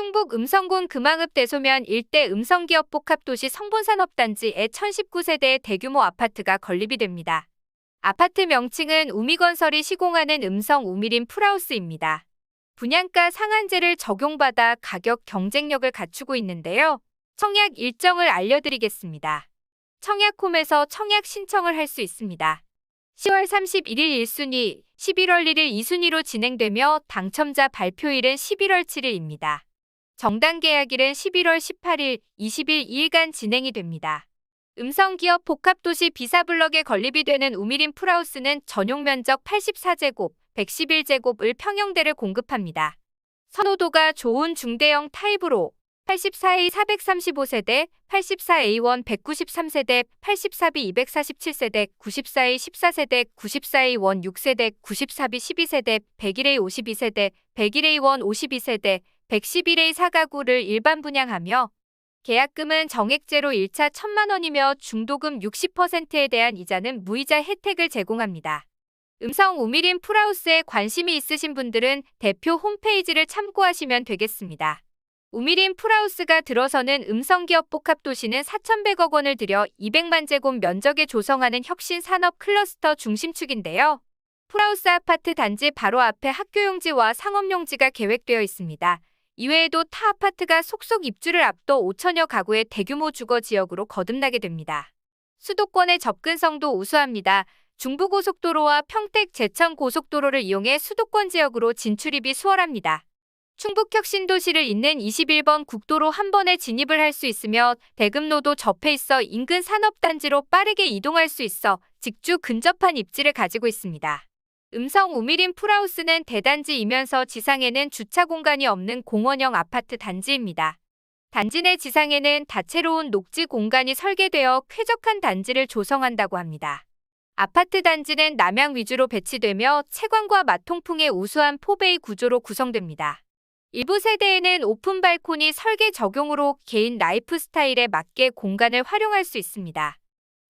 충북 음성군 금왕읍 대소면 일대 음성기업 복합도시 성본산업단지에 1019세대의 대규모 아파트가 건립이 됩니다. 아파트 명칭은 우미건설이 시공하는 음성 우미린 풀하우스입니다. 분양가 상한제를 적용받아 가격 경쟁력을 갖추고 있는데요. 청약 일정을 알려드리겠습니다. 청약홈에서 청약 신청을 할 수 있습니다. 10월 31일 1순위, 11월 1일 2순위로 진행되며 당첨자 발표일은 11월 7일입니다. 정당 계약일은 11월 18일, 20일 2일간 진행이 됩니다. 음성기업 복합도시 비사블럭에 건립이 되는 우미린 풀하우스는 전용 면적 84제곱, 111제곱을 평형대를 공급합니다. 선호도가 좋은 중대형 타입으로 84A 435세대, 84A1 193세대, 84B 247세대, 94A 14세대, 94A1 6세대, 94B 12세대, 101A 52세대, 101A1 52세대, 111A 4가구를 일반 분양하며 계약금은 정액제로 1차 1천만 원이며 중도금 60%에 대한 이자는 무이자 혜택을 제공합니다. 음성 우미린 풀하우스에 관심이 있으신 분들은 대표 홈페이지를 참고하시면 되겠습니다. 우미린 풀하우스가 들어서는 음성기업 복합도시는 4,100억 원을 들여 200만 제곱 면적에 조성하는 혁신 산업 클러스터 중심축인데요. 풀하우스 아파트 단지 바로 앞에 학교용지와 상업용지가 계획되어 있습니다. 이외에도 타 아파트가 속속 입주를 앞둬 5천여 가구의 대규모 주거 지역으로 거듭나게 됩니다. 수도권의 접근성도 우수합니다. 중부고속도로와 평택 제천 고속도로를 이용해 수도권 지역으로 진출입이 수월합니다. 충북혁 신도시를 잇는 21번 국도로 한 번에 진입을 할 수 있으며 대금로도 접해 있어 인근 산업단지로 빠르게 이동할 수 있어 직주 근접한 입지를 가지고 있습니다. 음성 우미린 풀하우스는 대단지이면서 지상에는 주차 공간이 없는 공원형 아파트 단지입니다. 단지 내 지상에는 다채로운 녹지 공간이 설계되어 쾌적한 단지를 조성한다고 합니다. 아파트 단지는 남향 위주로 배치되며 채광과 마통풍의 우수한 포베이 구조로 구성됩니다. 일부 세대에는 오픈 발코니 설계 적용으로 개인 라이프 스타일에 맞게 공간을 활용할 수 있습니다.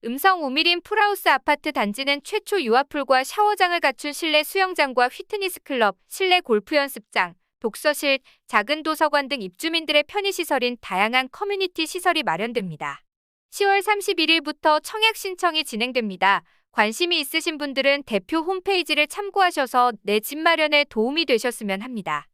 음성 우미린 풀하우스 아파트 단지는 최초 유아풀과 샤워장을 갖춘 실내 수영장과 휘트니스 클럽, 실내 골프 연습장, 독서실, 작은 도서관 등 입주민들의 편의시설인 다양한 커뮤니티 시설이 마련됩니다. 10월 31일부터 청약 신청이 진행됩니다. 관심이 있으신 분들은 대표 홈페이지를 참고하셔서 내 집 마련에 도움이 되셨으면 합니다.